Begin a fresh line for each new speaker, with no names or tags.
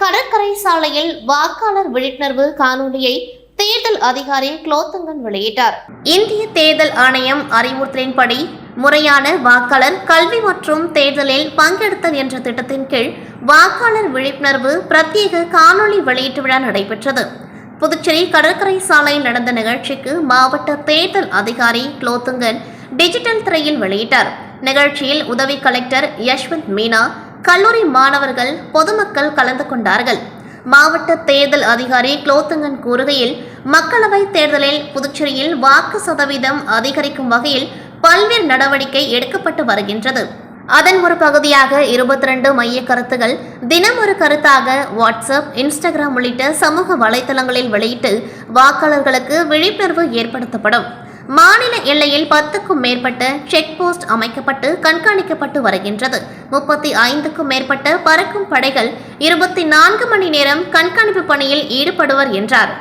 கடற்கரை சாலையில் வாக்காளர் விழிப்புணர்வு காணொலியை தேர்தல் அதிகாரி குலோத்துங்கன் வெளியிட்டார். இந்திய தேர்தல் ஆணையம் அறிவுறுத்தலின்படி முறையான வாக்காளர் கல்வி மற்றும் தேர்தலில் பங்கெடுத்தல் என்ற திட்டத்தின் கீழ் வாக்காளர் விழிப்புணர்வு பிரத்யேக காணொலி வெளியீட்டு விழா நடைபெற்றது. புதுச்சேரி கடற்கரை சாலையில் நடந்த நிகழ்ச்சிக்கு மாவட்ட தேர்தல் அதிகாரி குலோத்துங்கன் டிஜிட்டல் திரையில் வெளியிட்டார். நிகழ்ச்சியில் உதவி கலெக்டர் யஷ்வந்த் மீனா கல்லூரி மாணவர்கள் பொதுமக்கள் கலந்து கொண்டார்கள். மாவட்ட தேர்தல் அதிகாரி குலோத்துங்கன் கூறுகையில் மக்களவை தேர்தலில் புதுச்சேரியில் வாக்கு சதவீதம் அதிகரிக்கும் வகையில் பல்வேறு நடவடிக்கை எடுக்கப்பட்டு வருகின்றது. அதன் ஒரு பகுதியாக இருபத்தி ரெண்டு மைய கருத்துகள் தினம் ஒரு கருத்தாக வாட்ஸ்அப் இன்ஸ்டாகிராம் உள்ளிட்ட சமூக வலைதளங்களில் வெளியிட்டு வாக்காளர்களுக்கு விழிப்புணர்வு ஏற்படுத்தப்படும். மாநில எல்லையில் பத்துக்கும் மேற்பட்ட செக் போஸ்ட் அமைக்கப்பட்டு கண்காணிக்கப்பட்டு வருகின்றது. முப்பத்தி ஐந்துக்கும் மேற்பட்ட பறக்கும் படைகள் இருபத்தி நான்கு மணி நேரம் கண்காணிப்பு பணியில் ஈடுபடுவர் என்றார்.